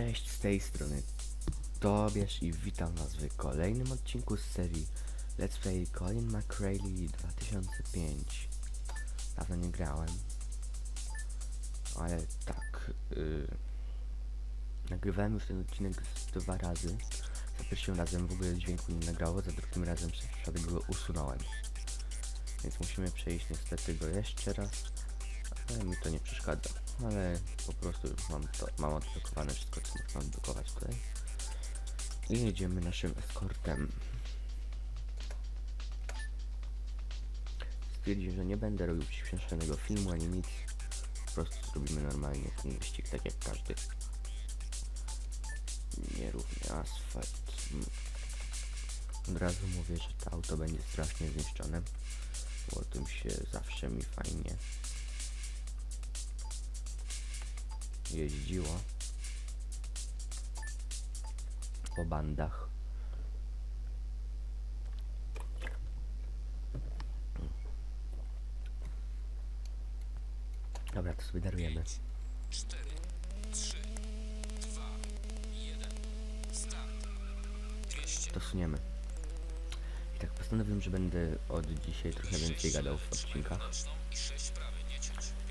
Cześć, z tej strony Tobiasz i witam was w kolejnym odcinku z serii Let's Play Colin McRae 2005 Dawno nie grałem Ale tak yy, Nagrywałem już ten odcinek dwa razy. Za pierwszym razem w ogóle dźwięku nie nagrało, za drugim razem przypadek go usunąłem. Więc musimy przejść niestety go jeszcze raz ale mi to nie przeszkadza, ale po prostu już mam to, mam odblokowane wszystko, co mam odblokować tutaj. I jedziemy naszym eskortem. Stwierdził, że nie będę robił przyspieszonego filmu ani nic. Po prostu zrobimy normalnie ten wyścig tak jak każdy. Nierówny asfalt. Od razu mówię, że to auto będzie strasznie zniszczone. Bo tym się zawsze mi fajnie jeździło po bandach. Dobra, to sobie darujemy. 4, 3, 2, 1, start. 200. To suniemy. I tak postanowiłem, że będę od dzisiaj trochę więcej gadał w odcinkach.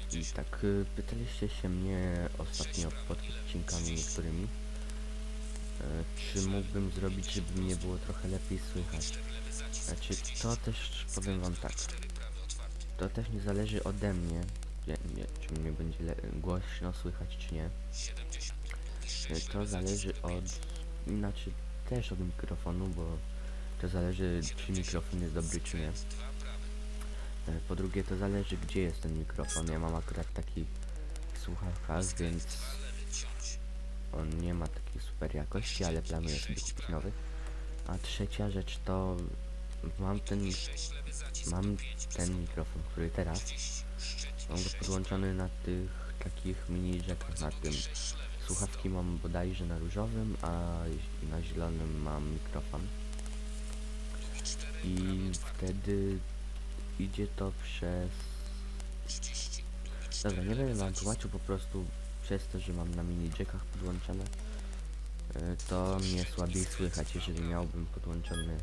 Boczną i 6 prawy, nie ciąć. I 50. tak y, pytaliście się mnie ostatnio pod odcinkami niektórymi, y, czy mógłbym zrobić, żeby mnie było trochę lepiej słychać. 4 lewy zacisk. Znaczy, to też powiem wam tak. 4 prawy otwarty. To też nie zależy ode mnie, nie, nie, czy mnie będzie głośno słychać, czy nie. 70. Drugi 6 To zależy od, znaczy też od mikrofonu, bo to zależy, czy mikrofon jest dobry, czy nie. 2 prawy. E, Po drugie, to zależy, gdzie jest ten mikrofon. Ja mam akurat taki w słuchawkach, więc 2 lewy ciąć. on nie ma takiej super jakości, ale planuję sobie kupić nowy. A trzecia rzecz to mam ten, 6 lewy zacisk. mam ten mikrofon, który teraz. Mam go podłączony na tych takich mini jackach na tym. 6 lewy. Słuchawki mam bodajże na różowym, a na zielonym mam mikrofon. Drugi 4 I wtedy idzie to przez... 30. Drugi 4 Dobra, nie będę wam tłumaczył, po prostu przez to, że mam na mini jackach podłączone, y, to mnie słabiej słychać, jeżeli miałbym podłączony...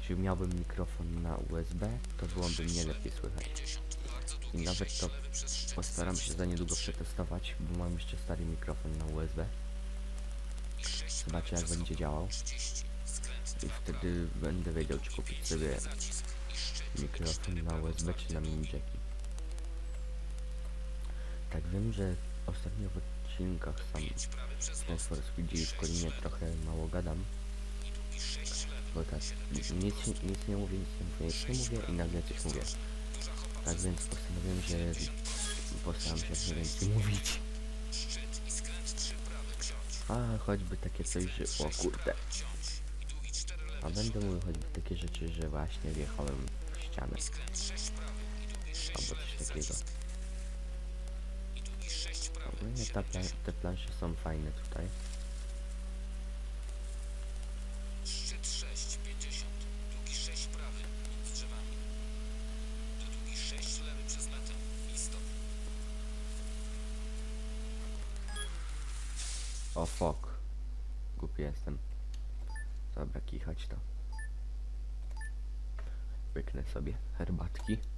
Jeśli miałbym mikrofon na USB, to byłoby mnie lepiej słychać. 50. Bardzo długi I nawet 6 to lewy przez 3. postaram się za niedługo przetestować, bo mam jeszcze stary mikrofon na USB. I 6 Zobaczę jak będzie działał 30. Skręt i wtedy będę wiedział czy kupić sobie. Mikrofon na USB czy na mini jacki. Tak wiem, że ostatnio w odcinkach sam 5 prawy przez w Kolinie trochę mało gadam, I drugi 6 lewy. bo tak nic, nic nie mówię, nic nie mówię, nic nie mówię i nagle coś mówię. Tak więc postanowiłem, że postaram się jak najwięcej mówić. Szczyt i skręt 3 prawy ciąć. A choćby takie coś, że o kurde. Ciąć. I długi 4 A będę mówił choćby takie rzeczy, że właśnie wjechałem ścianę. I skręt 6 prawy. I długi 6 Albo coś takiego. zacisk. I długi 6 prawy. Ogólnie ta pla 70. te plansze są fajne tutaj. Szczyt 6, 50. Długi 6 prawy. Między drzewami. Do długi 6 lewy przez metę. I stop. O fuck. Głupi jestem. Dobra, kichać to. Łyknę sobie herbatki.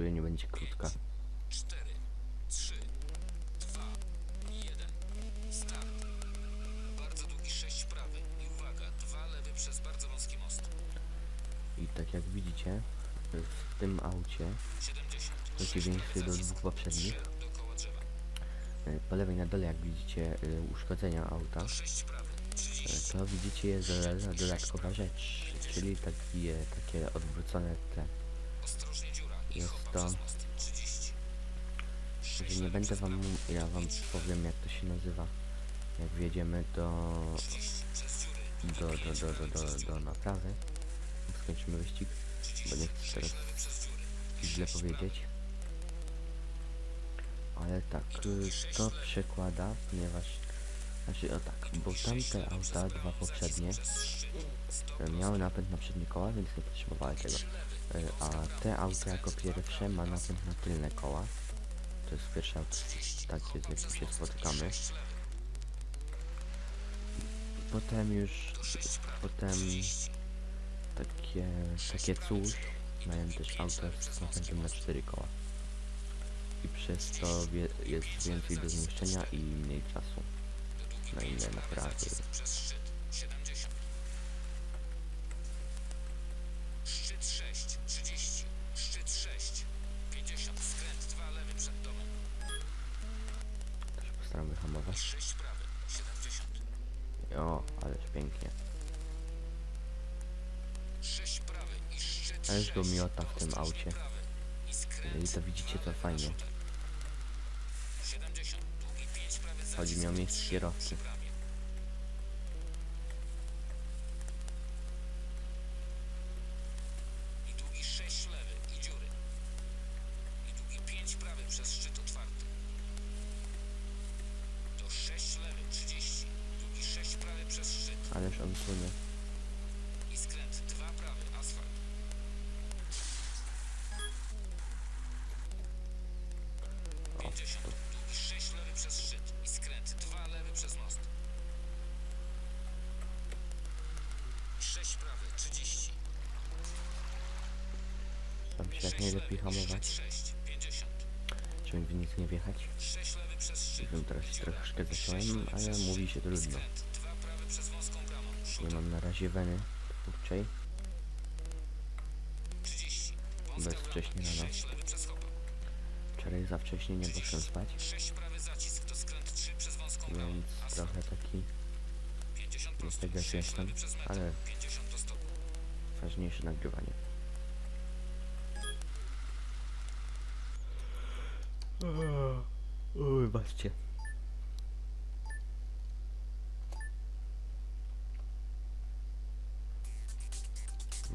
Czuję nie będzie krótka. 4, 3, 2, 1. Start. Bardzo długi 6 prawy. I uwaga, 2 lewy przez bardzo wąski most. I tak jak widzicie, w tym aucie, 70. w przeciwieństwie do dwóch poprzednich. Y, Po lewej na dole, jak widzicie y, uszkodzenia auta, Do 6 prawy. 30. to widzicie jest do- dodatkowa rzecz, czyli takie, takie odwrócone te. Ostrożnie dziura i Jest hopa to- przez most. 30. Sześć że nie będę wam, ja wam powiem jak to się nazywa. Jak wjedziemy do, 30. Przez dziury. do, do, do, do, do, do naprawy, skończymy wyścig, bo nie chcę teraz źle powiedzieć. Ale tak, y, to przekłada, ponieważ, znaczy o tak, bo tamte auta, dwa poprzednie, y, miały napęd na przednie koła, więc nie potrzebowały tego. Y, A te auta jako pierwsze ma napęd na tylne koła. To jest pierwsze auto takie, z jakim się spotykamy. Potem już, potem takie, takie coś mają też auta z napędem na cztery koła. I przez to jest więcej do zniszczenia i mniej czasu na inne naprawy. Szczyt. 70. Szczyt 6. 30. Szczyt 6. 50. Skręt 2 lewy przed domem. Też postaram wyhamować. 6 prawy. 70. O, ależ pięknie. 6 prawy i szczyt Ależ go 6. miota w tym aucie. Jeżeli to widzicie, to fajnie. 70. Długi 5 prawy Chodzi mi o miejsce kierowcy. Tam się jak najlepiej hamować, 6, 50. żeby w nic nie wjechać. 6 lewy przez szczyt. Wiem, teraz troszkę zacząłem, ale mówi się trudno. Skręt 2 prawy przez wąską bramą. Nie mam na razie weny twórczej, 30. Wąska bez brama. wcześniej rano. 6 lewy przez hopa. Wczoraj za wcześnie nie poszłem spać, 6 prawy zacisk to skręt 3 przez wąską bramą. więc trochę taki 50 nie prosto. tego 6 jestem, ale 50 do stopu. ważniejsze nagrywanie. Oj, baczcie.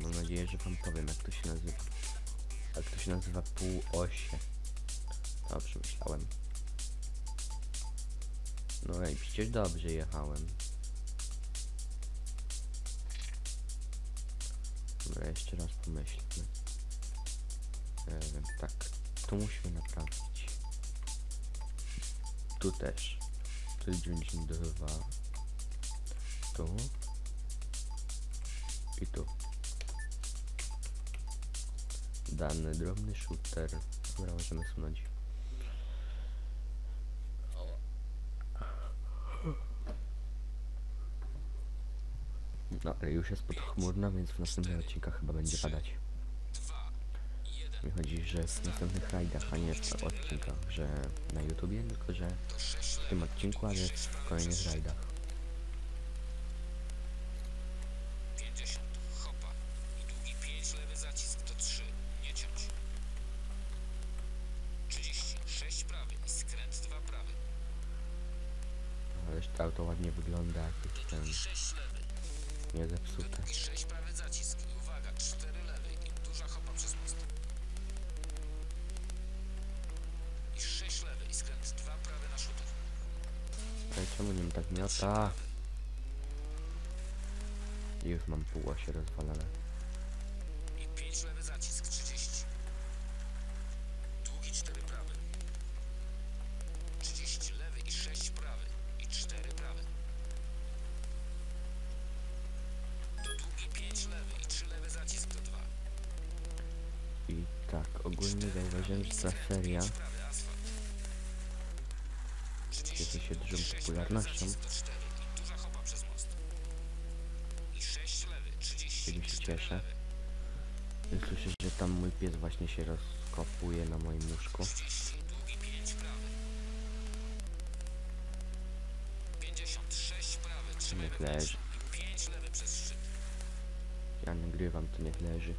Mam nadzieję, że wam powiem jak to się nazywa. Jak to się nazywa półosie. Dobrze myślałem. No i przecież dobrze jechałem. Dobra, jeszcze raz pomyślmy. E, tak, tu musimy naprawić. Tu też. Tu jest 92. Tu. I tu. Dany drobny shooter. Dobra, możemy sunąć. No, ale już jest podchmurno, więc w następnych odcinkach chyba będzie padać. 2, 1. Mi chodzi, że w następnych rajdach, a nie w odcinkach, że na YouTubie, tylko że To 6 w tym odcinku, ale w kolejnych rajdach. I już mam półosie rozwalone. I 5 lewy zacisk 30. Długi 4 prawy. 30 lewy i 6 prawy. I 4 prawy. Długi 5 lewy i 3 lewy zacisk to 2. I tak, ogólnie zauważyłem, że ta seria, Cieszy się dużą popularnością. Czyli się cieszę. Słyszę, że tam mój pies właśnie się rozkopuje na moim łóżku. Niech leży. Ja nagrywam, to niech leży.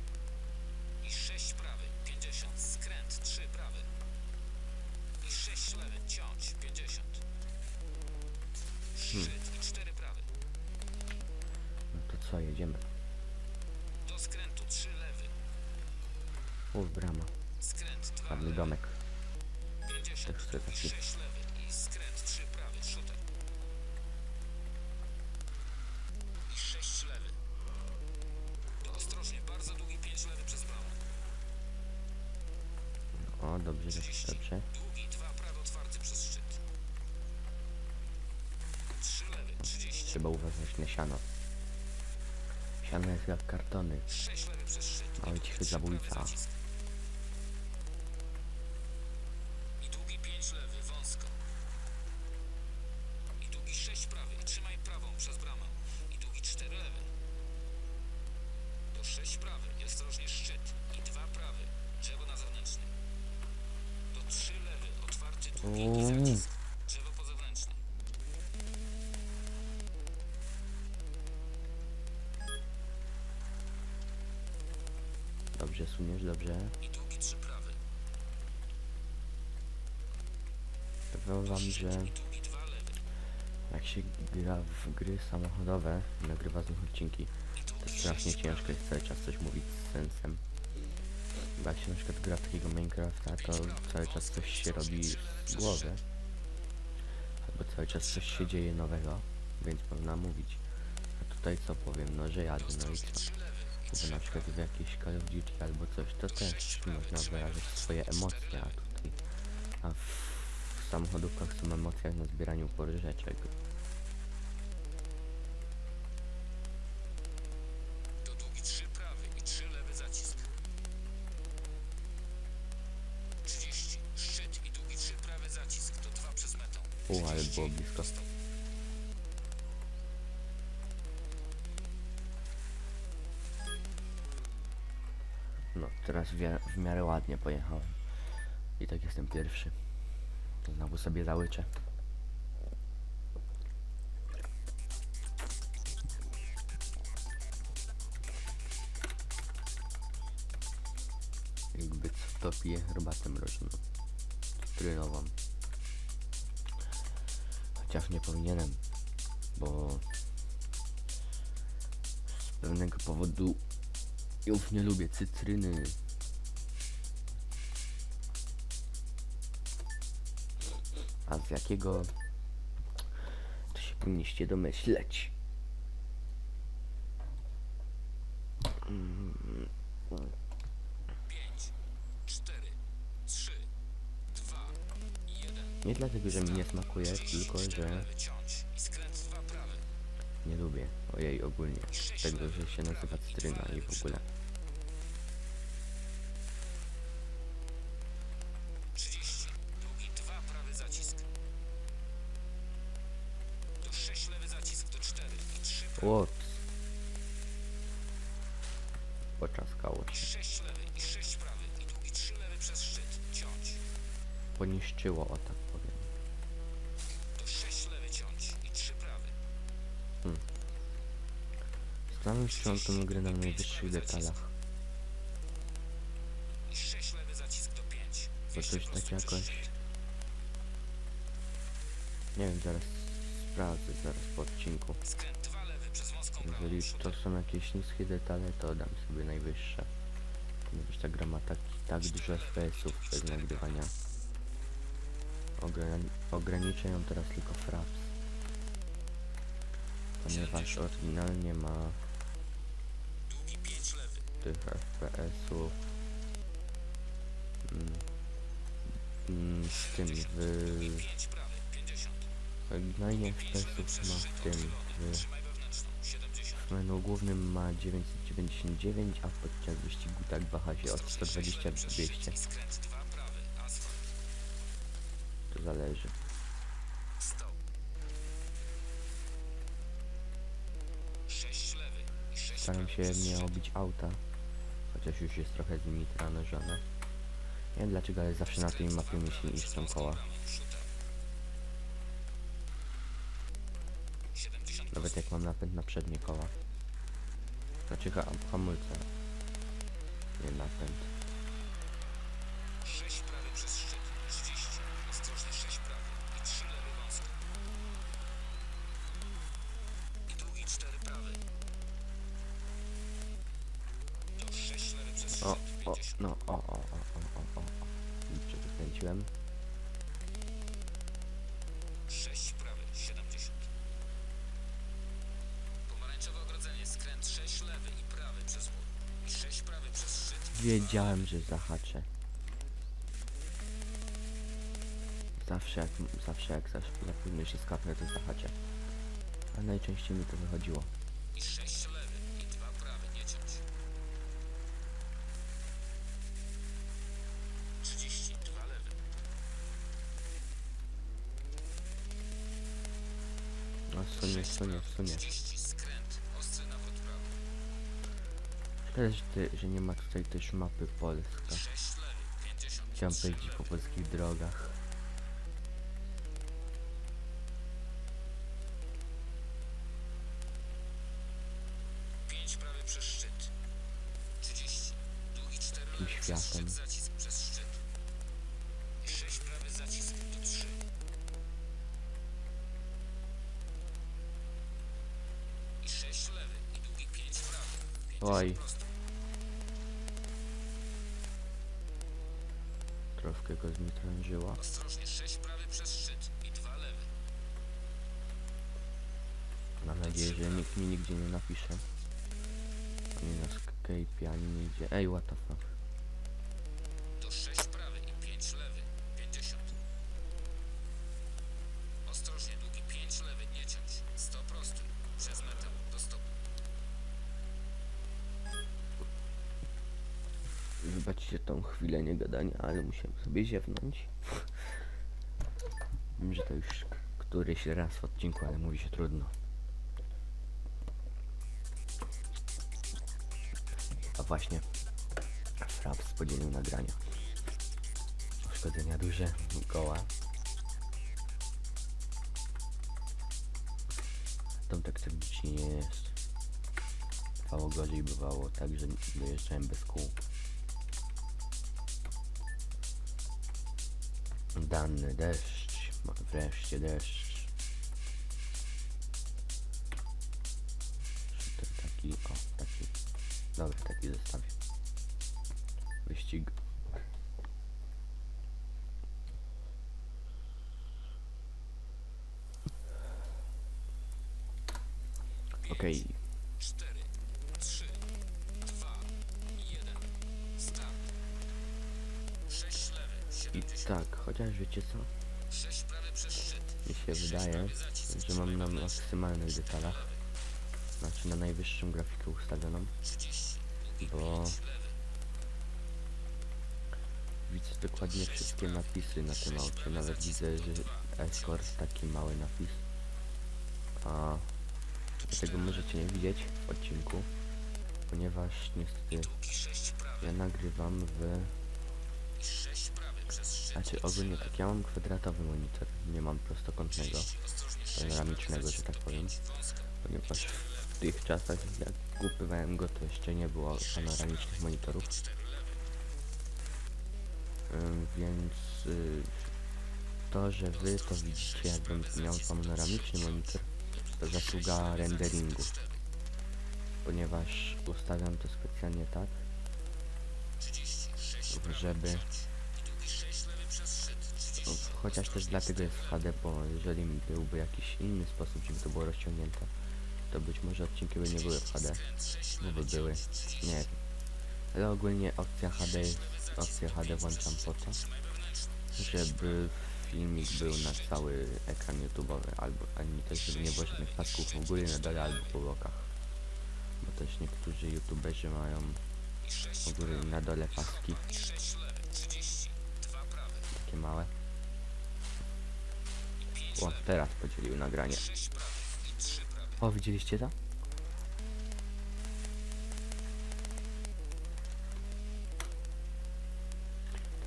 Brama. Skręt 2 Ładny domek. 50. Też chcę taki. 6 lewy i skręt 3 prawy, shooter. I 6 lewy. To ostrożnie, bardzo długi 5 lewy przez bramę. O, dobrze, dobrze, dobrze. Długi 2 prawy otwarty przez szczyt. 3 lewy, 30. Trzeba uważać na siano. Siano jest jak kartony. 6 lewy przez szczyt. Mały cichy zabójca. Dobrze, suniesz, dobrze. I długi 3 prawy. Powiem wam, że I długi 2 lewy. jak się gra w gry samochodowe i nagrywa z nich odcinki, to strasznie 6 ciężko jest cały czas coś mówić z sensem. Bo jak się na przykład gra w takiego Minecrafta, to cały czas coś się robi z głowy. Albo cały czas coś się dzieje nowego, więc można mówić. A tutaj co powiem, no że jadę, no i co? Bo na przykład w jakiejś Call of Duty albo coś, to też można wyrażać swoje emocje, a tutaj... A w samochodówkach są emocje na zbieraniu pożyczek. To długi 3 prawy teraz w, w miarę ładnie pojechałem. I tak jestem pierwszy. Znowu sobie załyczę. Jakby co to piję herbatę mrożoną. Cytrynową. Chociaż nie powinienem, bo z pewnego powodu już nie lubię cytryny. A z jakiego to się powinniście domyśleć. Mm, 5, 4, 3, 2, 1. Nie dlatego, że mi nie smakuje, tylko że lewy ciąć i skręt 2 prawy. nie lubię. Ojej, ogólnie. Tego, że się nazywa cytryna i w ogóle. Poniszczyło, o tak powiem. Do 6 lewy ciąć i 3 prawy. Zastanawiam się, czy on tą grę na najwyższych detalach. I 6 lewy zacisk do 5. Bo coś tak jakoś... Nie wiem, zaraz sprawdzę, zaraz po odcinku. Skręt 2 lewy przez wąską prawą. Jeżeli to są jakieś niskie detale, to dam sobie najwyższe. Ponieważ ta gra ma tak, tak dużo FPS-ów bez nagrywania. Ograni ograniczę ją teraz tylko fraps. Ponieważ oryginalnie ma Długi 5 lewy. tych FPS-ów mm, mm, w tym w 5 prawy. 50. oryginalnie FPS-ów ma w tym w Trzymaj wewnętrzną. 70. W menu głównym ma 999, a podczas wyścigu tak waha się od 120 do 200. I skręt 2 prawy. Asfalt. To zależy. Stop. 6 lewy. I 6 Staram się nie obić auta, chociaż już jest trochę z nimi tranożone. Nie wiem dlaczego, ale zawsze na tej mapie mi się niszczą koła. Nawet jak mam napęd na przednie koła. Znaczy ha hamulce. Nie napęd. 6 prawy przez szczyt, 30. Ostrożnie 6 prawy i 3 lewy wąsko. I długi 4 prawy. To 6 lewy przez szczyt, O, o, 50. no, o, o, o, o, o, o. Dobrze wykręciłem. 6 prawy, 70. Pomarańczowe ogrodzenie, skręt 6 lewy i prawy przez mur. I 6 prawy przez szczyt. Wiedziałem, że zahaczę. Zawsze jak, zawsze jak za, za późno się skapnę, to zahaczę. A najczęściej mi to wychodziło. Sunie, 6 sunie, prawy, sunie. 30 skręt, ostry nawrót prawy. Szkoda, że, ty, że nie ma tutaj też mapy Polska. 6 lewy, 50. Chciałem pojeździć po polskich drogach. Wybaczcie tą chwilę niegadania, ale musiałem sobie ziewnąć. Wiem, że to już któryś raz w odcinku, ale mówi się trudno. A właśnie, Fraps podzielił nagrania. Uszkodzenia duże, koła. Tam tak tragicznie nie jest. Bywało gorzej, bywało tak, że dojeżdżałem bez kół. Danny deszcz, wreszcie deszcz. Wiecie co? 6 prawy przez szczyt. Mi się wydaje, że mam na maksymalnych detalach, znaczy na najwyższą grafikę ustawioną, 30. Długi bo 5 lewy. widzę dokładnie wszystkie napisy na tym aucie, nawet widzę, że Escort taki mały napis, a tego możecie nie widzieć w odcinku, ponieważ niestety Długi 6 prawy. ja nagrywam w, I 6 prawy przez szczyt. znaczy ogólnie tak, ja mam kwadratowy monitor, nie mam prostokątnego, 30. Ostrożnie 6 panoramicznego, że tak powiem. ponieważ w tych czasach jak kupywałem go to jeszcze nie było panoramicznych monitorów Ym, więc y, to, że wy to widzicie jakbym miał panoramiczny monitor to zasługa renderingu ponieważ ustawiam to specjalnie tak 30. 6 żeby chociaż też dlatego jest HD, bo jeżeli byłby jakiś inny sposób, żeby to było rozciągnięte to być może odcinki by nie były w HD Skręt 6 bo by były, nie wiem ale ogólnie opcja HD opcję HD włączam po to żeby filmik był na cały ekran YouTube'owy, albo ani też żeby nie było żadnych pasków w górę, na dole albo po bokach. Bo też niektórzy YouTuberzy mają góry i na dole paski 6 lewy. 30. 2 prawy. takie małe. 5 O, teraz podzielił nagranie. 6 prawy. I 3 prawy. O, widzieliście to?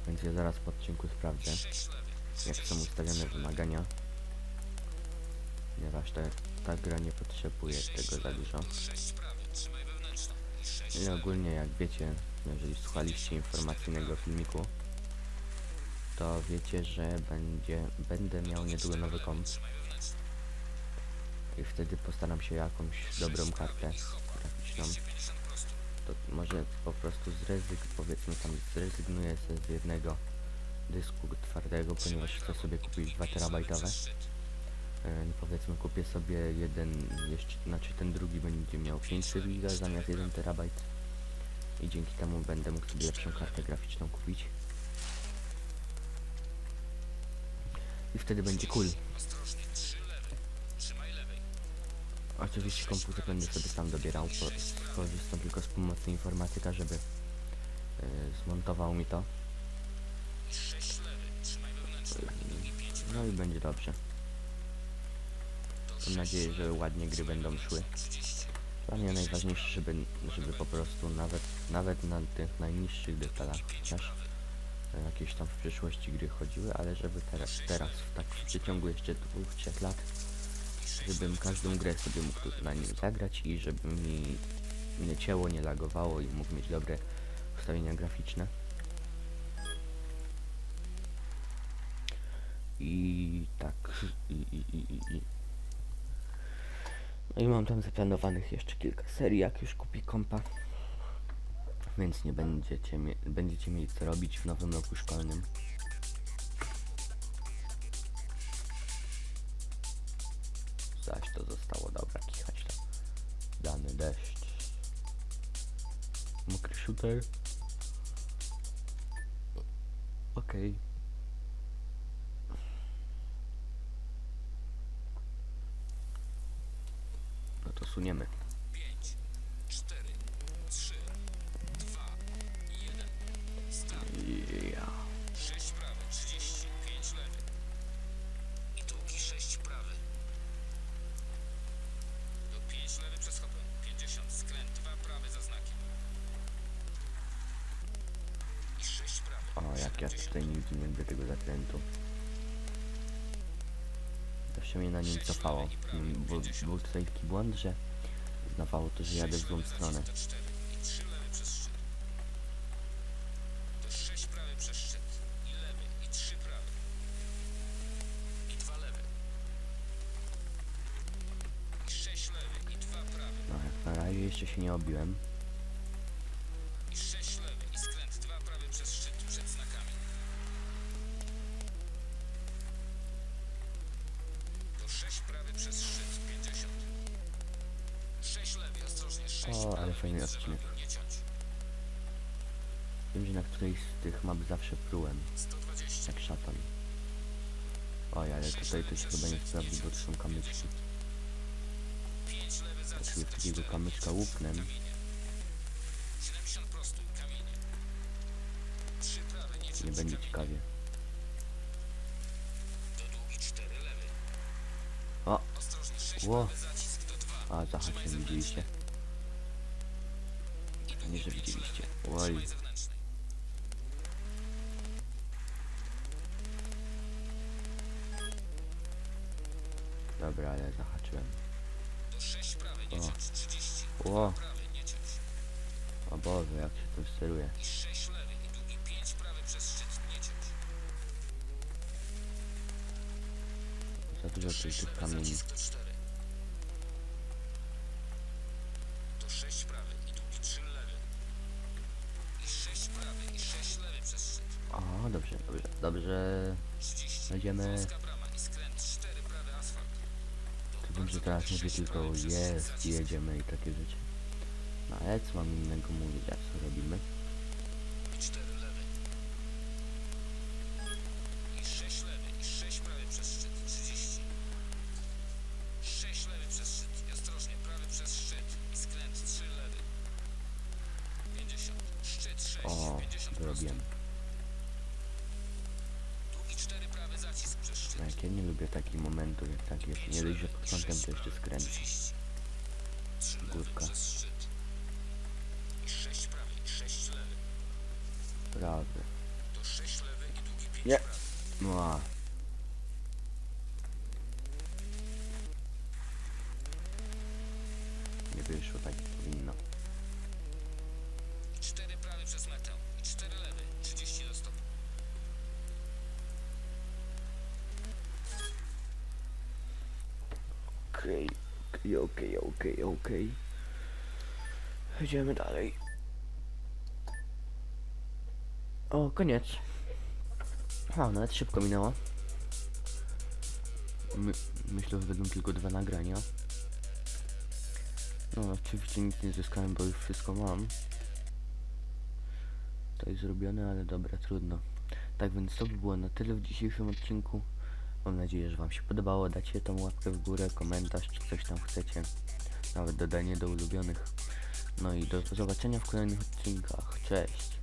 Więc ja zaraz po odcinku sprawdzę, 6 lewy. jak są ustawione wymagania. ponieważ ta, ta gra nie potrzebuje tego za dużo. Sześć I ogólnie jak wiecie, jeżeli słuchaliście informacyjnego filmiku, to wiecie, że będzie, będę miał niedługo nowy komp i wtedy postaram się jakąś dobrą kartę graficzną. 250 prosto. To może po prostu zrezyg, powiedzmy tam zrezygnuję z jednego dysku twardego, ponieważ chcę sobie kupić 2 terabajtowe. E, powiedzmy kupię sobie jeden, jeszcze, znaczy ten drugi będzie miał 500 giga zamiast 1 terabajt i dzięki temu będę mógł sobie lepszą kartę graficzną kupić. I wtedy będzie cool. Oczywiście komputer będę sobie sam dobierał, bo skorzystam tylko z pomocy informatyka, żeby e, zmontował mi to. No i będzie dobrze. Mam nadzieję, że ładnie gry będą szły. Dla mnie najważniejsze, żeby, żeby po prostu nawet, nawet na tych najniższych detalach e, jakieś tam w przyszłości gry chodziły, ale żeby teraz, teraz tak w przeciągu jeszcze dwóch, trzech lat, żebym każdą grę sobie mógł na nim zagrać i żeby mi nie cięło, nie lagowało i mógł mieć dobre ustawienia graficzne. I tak, i, i, i, i. No i mam tam zaplanowanych jeszcze kilka serii, jak już kupi kompa. Więc nie będziecie, będziecie mieli co robić w nowym roku szkolnym. Zaś to zostało, dobra, kichać to. Dany deszcz. Mokry shooter. Okej. No to suniemy. Na nim cofało. Był, był tutaj taki błąd, że znawało to, że jadę w złą stronę. No, jak na razie jeszcze się nie obiłem. Dwa. A, zahaczyłem, widzieliście? Nie, że widzieliście. Oj. Dobra, ale zahaczyłem. O. ciąć 30. Ło, Prawy, nie ciąć. o Boże, jak się to steruje. Za dużo tych, kamieni. Że teraz mówię tylko jest, jedziemy i takie rzeczy. No ale co mam innego mówić, a co robimy? Okej, okej, okej, okej, okej. Idziemy dalej. O, koniec. A, nawet szybko minęło. My, myślę, że będą tylko dwa nagrania. No, oczywiście nic nie zyskałem, bo już wszystko mam. To jest zrobione, ale dobra, trudno. Tak więc to by było na tyle w dzisiejszym odcinku. Mam nadzieję, że Wam się podobało. Dacie tą łapkę w górę, komentarz, czy coś tam chcecie. Nawet dodanie do ulubionych. No i do zobaczenia w kolejnych odcinkach. Cześć!